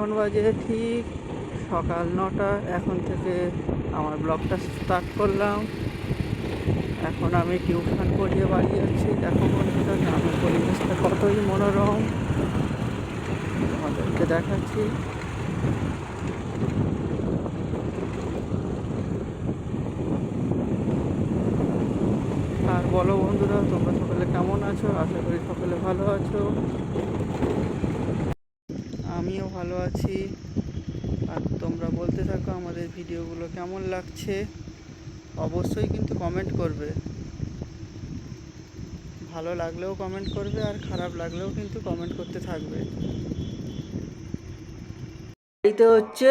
এখন বাজে ঠিক সকাল নটা, এখন থেকে আমার ব্লগটা স্টার্ট করলাম। এখন আমি টিউশন পড়িয়ে বাড়ি যাচ্ছি। দেখো বন্ধুরা, গ্রামের পরিবেশটা কতই মনোরম। তোমাদেরকে দেখাচ্ছি। আর বলো বন্ধুরা, তোমরা সকলে কেমন আছো? আশা করি সকলে ভালো আছো। আমিও ভালো আছি। আর তোমরা বলতে থাকো আমাদের ভিডিওগুলো কেমন লাগছে। অবশ্যই কিন্তু কমেন্ট করবে। ভালো লাগলেও কমেন্ট করবে আর খারাপ লাগলেও কিন্তু কমেন্ট করতে থাকবে। বাড়িতে হচ্ছে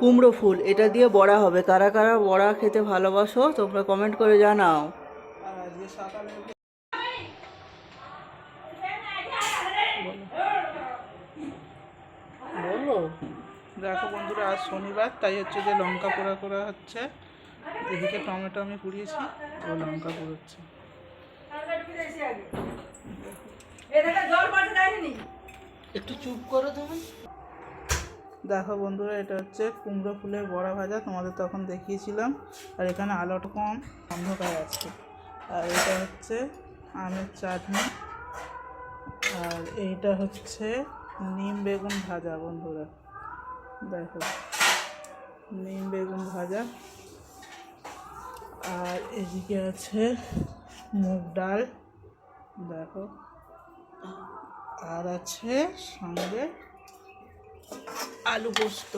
কুমড়ো ফুল এটা দিয়ে বড়া হবে। কারা কারা বড়া খেতে ভালোবাসো তোমরা কমেন্ট করে জানাও আর আজকে সকালে বলো দেখো বন্ধুরা, আজ শনিবার, তাই হচ্ছে যে লঙ্কা পোড়া করা হচ্ছে। এদিকে টমেটো আমি পুড়িয়েছি ও লঙ্কা পুড়োচ্ছে। একটু চুপ করো তুমি। দেখো বন্ধুরা, এটা হচ্ছে কুমড়ো ফুলের বড়া ভাজা, তোমাদের তখন দেখিয়েছিলাম। আর এখানে আলোটা কম অন্ধকার আছে। আর এটা হচ্ছে আমের চাটনি। আর এইটা হচ্ছে নিম বেগুন ভাজা, বন্ধুরা। দেখো, নিম বেগুন ভাজা। আর এদিকে আছে মুগ ডাল। দেখো, আর আছে সঙ্গে আলু পোস্ত।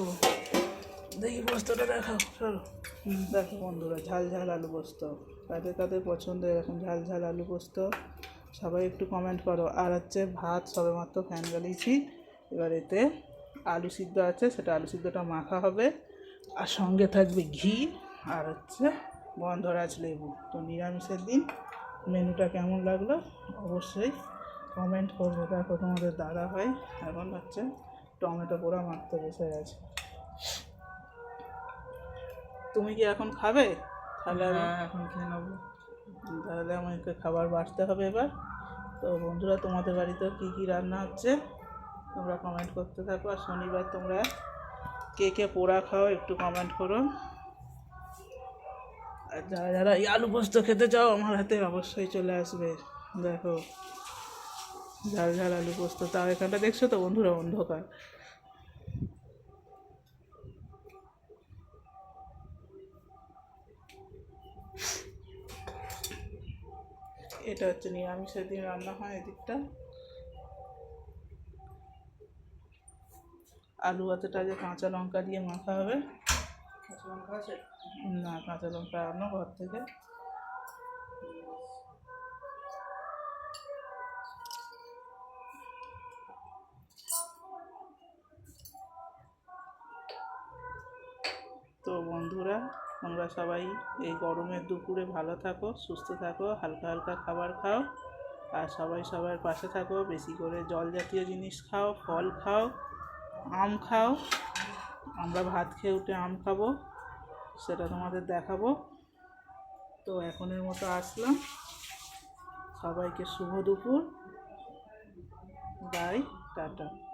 দেখি পোস্তটা দেখাও, চলো। দেখো বন্ধুরা, ঝাল ঝাল আলু পোস্ত। কাদের কাদের পছন্দ, এরকম ঝাল ঝাল আলু পোস্ত। সবাই একটু কমেন্ট করো। আর হচ্ছে ভাত সবেমাত্র ফ্যান গালিয়েছি এবার এতে আলু সিদ্ধ আছে, সেটা আলু সিদ্ধটা মাখা হবে। আর সঙ্গে থাকবে ঘি আর হচ্ছে গন্ধরাজ লেবু। তো নিরামিষের দিন মেনুটা কেমন লাগল অবশ্যই কমেন্ট করবে। দেখো তোমাদের দাদা হয় এখন হচ্ছে টমেটো পোড়া মাখতে বসে গেছে তুমি কি এখন খাবে? তাহলে হ্যাঁ এখন খেয়ে নেব। তাহলে আমাকে খাবার বাড়তে হবে এবার। তো বন্ধুরা তোমাদের বাড়িতে কী কী রান্না হচ্ছে? তোমরা কমেন্ট করতে থাকো। আর শনিবার তোমরা কে কে পোড়া খাও একটু কমেন্ট করো। আর যারা যারা এই আলু পোস্ত খেতে চাও আমার হাতে অবশ্যই চলে আসবে। দেখো ঝাল ঝাল আলু পোস্ত তাও এখানটা দেখছ তো বন্ধুরা? অন্ধকার। এটা হচ্ছে নিরামিষের দিন রান্না হয় এদিকটা। আলু ভাতেটা যে কাঁচা লঙ্কা দিয়ে মাখা হবে। কাঁচা লঙ্কা আছে? না কাঁচা লঙ্কা আনো ঘর থেকে। তো বন্ধুরা তোমরা সবাই এই গরমের দুপুরে ভালো থাকো, সুস্থ থাকো, হালকা হালকা খাবার খাও আর সবাই সবার পাশে থাকো, বেশি করে জল জাতীয় জিনিস খাও, ফল খাও, আম খাও। আমরা ভাত খেয়ে উঠে আম খাব, সেটা তোমাদের দেখাবো। তো এখনের মতো আসলাম। সবাইকে শুভ দুপুর। Bye, tata.